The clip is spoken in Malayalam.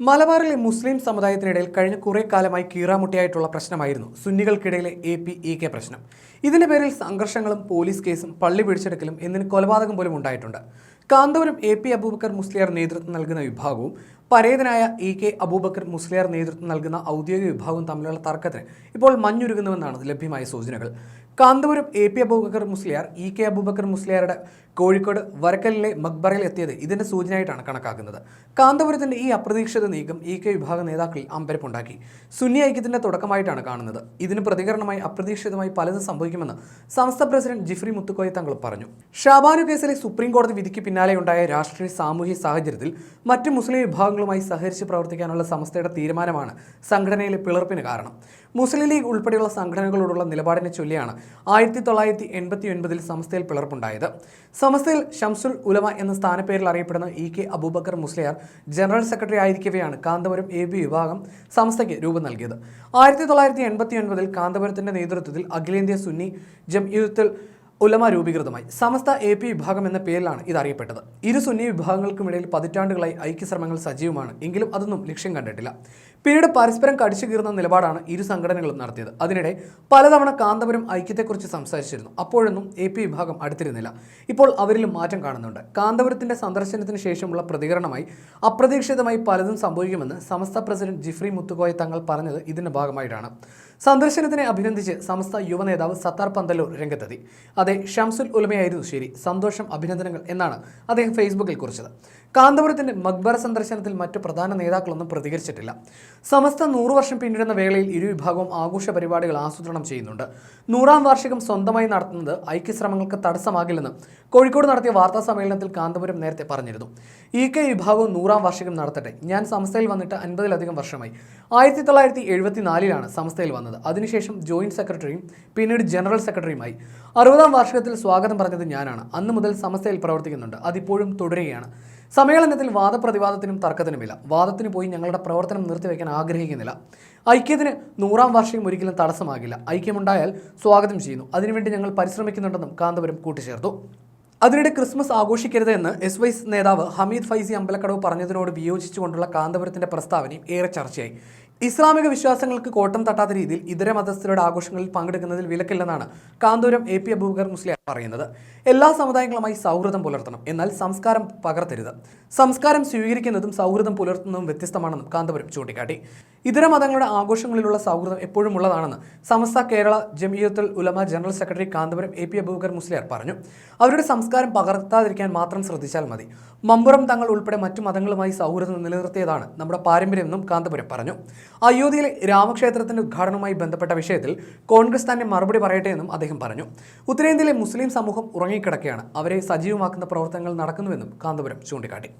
മലബാറിലെ മുസ്ലിം സമുദായത്തിനിടയിൽ കഴിഞ്ഞ കുറേ കാലമായി കീറാമുട്ടിയായിട്ടുള്ള പ്രശ്നമായിരുന്നു. സുന്നികൾക്കിടയിലെ എ പി ഇ കെ പ്രശ്നം. ഇതിന്റെ പേരിൽ സംഘർഷങ്ങളും പോലീസ് കേസും പള്ളി പിടിച്ചെടുക്കലും എന്നിന് കൊലപാതകം പോലും ഉണ്ടായിട്ടുണ്ട്. കാന്തപുരം എ പി അബൂബക്കർ മുസ്ലിയാർ നേതൃത്വം നൽകുന്ന വിഭാഗവും പരേതനായ ഇ കെ അബൂബക്കർ മുസ്ലിയാർ നേതൃത്വം നൽകുന്ന ഔദ്യോഗിക വിഭാഗം തമ്മിലുള്ള തർക്കത്തിന് ഇപ്പോൾ മഞ്ഞുരുകുന്നുവെന്നാണ് ലഭ്യമായ സൂചനകൾ. Kanthapuram A P Aboobacker Musliyar E K Aboobacker മുസ്ലിയാരുടെ കോഴിക്കോട് വരക്കലിലെ മക്ബറയിൽ എത്തിയത് ഇതിന്റെ സൂചനയായിട്ടാണ് കണക്കാക്കുന്നത്. കാന്തപുരത്തിന്റെ ഈ അപ്രതീക്ഷിത നീക്കം ഇ കെ വിഭാഗ നേതാക്കളിൽ അമ്പരപ്പുണ്ടാക്കി. സുന്നി ഐക്യത്തിന്റെ തുടക്കമായിട്ടാണ് കാണുന്നത്. ഇതിന് പ്രതികരണമായി അപ്രതീക്ഷിതമായി പലതും സംഭവിക്കുമെന്ന് സംസ്ഥാന പ്രസിഡന്റ് ജിഫ്രി മുത്തുക്കോയ തങ്ങൾ പറഞ്ഞു. ഷാബാനു കേസിലെ സുപ്രീം കോടതി വിധിക്ക് പിന്നാലെയുണ്ടായ രാഷ്ട്രീയ സാമൂഹ്യ സാഹചര്യത്തിൽ മറ്റ് മുസ്ലിം വിഭാഗങ്ങളുമായി സഹകരിച്ച് പ്രവർത്തിക്കാനുള്ള സംസ്ഥയുടെ തീരുമാനമാണ് സംഘടനയിലെ പിളർപ്പിന് കാരണം. മുസ്ലിം ലീഗ് ഉൾപ്പെടെയുള്ള സംഘടനകളോടുള്ള നിലപാടിനെ ചൊല്ലിയാണ് ആയിരത്തി തൊള്ളായിരത്തി എൺപത്തി ഒൻപതിൽ സംസ്ഥയിൽ പിളർപ്പുണ്ടായത്. സംസ്ഥയിൽ ഷംസുൽ ഉലമ എന്ന സ്ഥാനപ്പേരിൽ അറിയപ്പെടുന്ന E K Aboobacker Musliyar general secretary ആയിരിക്കവെയാണ് Kanthapuram A B വിഭാഗം സംസ്ഥയ്ക്ക് രൂപം നൽകിയത്. ആയിരത്തി തൊള്ളായിരത്തി എൺപത്തി ഒൻപതിൽ കാന്തപുരത്തിന്റെ നേതൃത്വത്തിൽ അഖിലേന്ത്യാ സുന്നി ജംഇയ്യത്തുൽ ഉലമ രൂപീകൃതമായി. സമസ്ത എ പി വിഭാഗം എന്ന പേരിലാണ് ഇത് അറിയപ്പെട്ടത് ഇരു സുന്നി വിഭാഗങ്ങൾക്കുമിടയിൽ പതിറ്റാണ്ടുകളായി ഐക്യശ്രമങ്ങൾ സജീവമാണ്. എങ്കിലും അതൊന്നും ലക്ഷ്യം കണ്ടിട്ടില്ല. പിന്നീട് പരസ്പരം കടിച്ചു കീറുന്ന നിലപാടാണ് ഇരു സംഘടനകളും നടത്തിയത്. അതിനിടെ പലതവണ കാന്തപുരം ഐക്യത്തെക്കുറിച്ച് സംസാരിച്ചിരുന്നു. അപ്പോഴൊന്നും എ പി വിഭാഗം അടുത്തിരുന്നില്ല. ഇപ്പോൾ അവരിലും മാറ്റം കാണുന്നുണ്ട്. കാന്തപുരത്തിന്റെ സന്ദർശനത്തിന് ശേഷമുള്ള പ്രതികരണമായി അപ്രതീക്ഷിതമായി പലതും സംഭവിക്കുമെന്ന് സമസ്ത പ്രസിഡന്റ് ജിഫ്രി മുത്തുകോയ തങ്ങൾ പറഞ്ഞത് ഇതിന്റെ ഭാഗമായിട്ടാണ്. സന്ദർശനത്തിനെ അഭിനന്ദിച്ച് സമസ്ത യുവ നേതാവ് സത്താർ പന്തല്ലൂർ രംഗത്തെത്തി. അതെ ഷംസുൽ ഉലമയായിരുന്നു ശരി. സന്തോഷം അഭിനന്ദനങ്ങൾ എന്നാണ് അദ്ദേഹം ഫേസ്ബുക്കിൽ കുറിച്ചത്. കാന്തപുരത്തിന്റെ മക്ബറ സന്ദർശനത്തിൽ മറ്റു പ്രധാന നേതാക്കളൊന്നും പ്രതികരിച്ചിട്ടില്ല. സമസ്ത നൂറു വർഷം പിന്നിടുന്ന വേളയിൽ ഇരുവിഭാഗവും ആഘോഷ പരിപാടികൾ ആസൂത്രണം ചെയ്യുന്നുണ്ട്. നൂറാം വാർഷികം സ്വന്തമായി നടത്തുന്നത് ഐക്യശ്രമങ്ങൾക്ക് തടസ്സമാകില്ലെന്ന് കോഴിക്കോട് നടത്തിയ വാർത്താ സമ്മേളനത്തിൽ കാന്തപുരം നേരത്തെ പറഞ്ഞിരുന്നു. ഇ കെ വിഭാഗവും നൂറാം വാർഷികം നടത്തട്ടെ. ഞാൻ സംസ്ഥയിൽ വന്നിട്ട് അൻപതിലധികം വർഷമായി. ആയിരത്തി തൊള്ളായിരത്തി എഴുപത്തിനാലിലാണ് സംസ്ഥയിൽ വന്നത്. അതിനുശേഷം ജോയിന്റ് സെക്രട്ടറിയും പിന്നീട് ജനറൽ സെക്രട്ടറിയുമായി. അറുപതാം വാർഷികത്തിൽ സ്വാഗതം പറഞ്ഞത് ഞാനാണ്. അന്ന് മുതൽ സംസ്ഥയിൽ പ്രവർത്തിക്കുന്നുണ്ട്. അതിപ്പോഴും തുടരുകയാണ്. സമ്മേളനത്തിൽ വാദപ്രതിവാദത്തിനും തർക്കത്തിനുമില്ല. വാദത്തിന് പോയി ഞങ്ങളുടെ പ്രവർത്തനം നിർത്തിവെക്കാൻ ആഗ്രഹിക്കുന്നില്ല. ഐക്യത്തിന് നൂറാം വാർഷികം ഒരിക്കലും തടസ്സമാകില്ല. ഐക്യമുണ്ടായാൽ സ്വാഗതം ചെയ്യുന്നു. അതിനുവേണ്ടി ഞങ്ങൾ പരിശ്രമിക്കുന്നുണ്ടെന്നും കാന്തപുരം കൂട്ടിച്ചേർത്തു. അതിനിടെ ക്രിസ്മസ് ആഘോഷിക്കരുത് എന്ന് എസ് വൈസ് നേതാവ് ഹമീദ് ഫൈസി അമ്പലക്കടവ് പറഞ്ഞതിനോട് വിയോജിച്ചുകൊണ്ടുള്ള കാന്തപുരത്തിന്റെ പ്രസ്താവനയും ഏറെ ചർച്ചയായി. ഇസ്ലാമിക വിശ്വാസങ്ങൾക്ക് കോട്ടം തട്ടാത്ത രീതിയിൽ ഇതര മതസ്ഥരുടെ ആഘോഷങ്ങളിൽ പങ്കെടുക്കുന്നതിൽ വിലക്കില്ലെന്നാണ് കാന്തപുരം എ പി അബൂബക്കർ മുസ്ലിം പറയുന്നത്. എല്ലാ സമുദായങ്ങളുമായി സൗഹൃദം പുലർത്തണം. എന്നാൽ സംസ്കാരം പകർത്തരുത്. സംസ്കാരം സ്വീകരിക്കുന്നതും സൗഹൃദം പുലർത്തുന്നതും വ്യത്യസ്തമാണെന്നും കാന്തപുരം ചൂണ്ടിക്കാട്ടി. ഇതര മതങ്ങളുടെ ആഘോഷങ്ങളിലുള്ള സൗഹൃദം എപ്പോഴും ഉള്ളതാണെന്ന് Samastha Kerala Jamiyyathul Ulama general secretary Kanthapuram A P Aboobacker Musliyar പറഞ്ഞു. അവരുടെ സംസ്കാരം പകർത്താതിരിക്കാൻ മാത്രം ശ്രദ്ധിച്ചാൽ മതി. മമ്പുറം തങ്ങൾ ഉൾപ്പെടെ മറ്റു മതങ്ങളുമായി സൗഹൃദം നിലനിർത്തിയതാണ് നമ്മുടെ പാരമ്പര്യമെന്നും കാന്തപുരം പറഞ്ഞു. അയോധ്യയിലെ രാമക്ഷേത്രത്തിന്റെ ഉദ്ഘാടനവുമായി ബന്ധപ്പെട്ട വിഷയത്തിൽ കോൺഗ്രസ് തന്നെ മറുപടി പറയട്ടെ എന്നും അദ്ദേഹം പറഞ്ഞു. ഉത്തരേന്ത്യയിലെ മുസ്ലിം സമൂഹം ഉറങ്ങിക്കിടക്കുകയാണ്. അവരെ സജീവമാക്കുന്ന പ്രവർത്തനങ്ങൾ നടക്കുന്നുവെന്നും കാന്തപുരം ചൂണ്ടിക്കാട്ടി.